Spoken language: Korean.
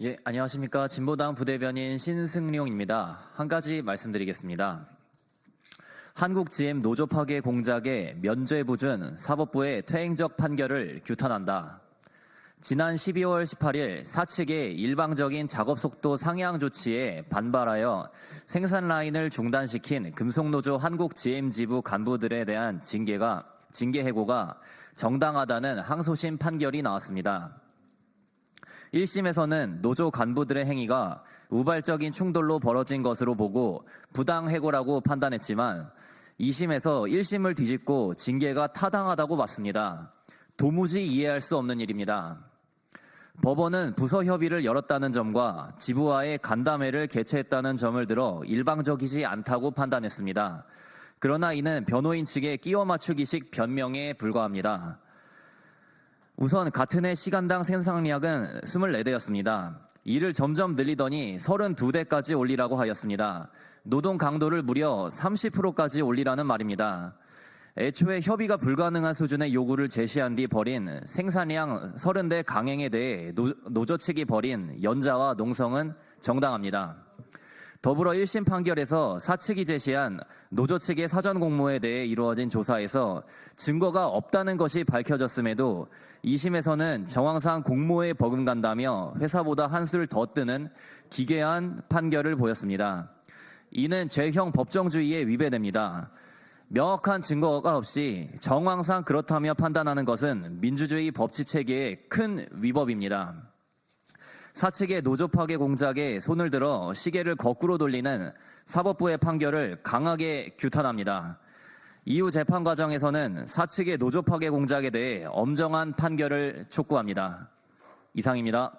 예, 안녕하십니까. 진보당 부대변인 신승룡입니다. 한 가지 말씀드리겠습니다. 한국 GM 노조 파괴 공작의 면죄 부준 사법부의 퇴행적 판결을 규탄한다. 지난 12월 18일 사측의 일방적인 작업 속도 상향 조치에 반발하여 생산 라인을 중단시킨 금속노조 한국 GM 지부 간부들에 대한 징계가 징계 해고가 정당하다는 항소심 판결이 나왔습니다. 1심에서는 노조 간부들의 행위가 우발적인 충돌로 벌어진 것으로 보고 부당 해고라고 판단했지만 2심에서 1심을 뒤집고 징계가 타당하다고 봤습니다. 도무지 이해할 수 없는 일입니다. 법원은 부서 협의를 열었다는 점과 지부와의 간담회를 개최했다는 점을 들어 일방적이지 않다고 판단했습니다. 그러나 이는 변호인 측의 끼워 맞추기식 변명에 불과합니다. 우선 같은 해 시간당 생산량은 24대였습니다. 이를 점점 늘리더니 32대까지 올리라고 하였습니다. 노동 강도를 무려 30%까지 올리라는 말입니다. 애초에 협의가 불가능한 수준의 요구를 제시한 뒤 벌인 생산량 30대 강행에 대해 노, 노조 측이 벌인 연자와 농성은 정당합니다. 더불어 1심 판결에서 사측이 제시한 노조 측의 사전 공모에 대해 이루어진 조사에서 증거가 없다는 것이 밝혀졌음에도 2심에서는 정황상 공모에 버금간다며 회사보다 한술 더 뜨는 기괴한 판결을 보였습니다. 이는 죄형 법정주의에 위배됩니다. 명확한 증거가 없이 정황상 그렇다며 판단하는 것은 민주주의 법치 체계의 큰 위법입니다. 사측의 노조 파괴 공작에 손을 들어 시계를 거꾸로 돌리는 사법부의 판결을 강하게 규탄합니다. 이후 재판 과정에서는 사측의 노조 파괴 공작에 대해 엄정한 판결을 촉구합니다. 이상입니다.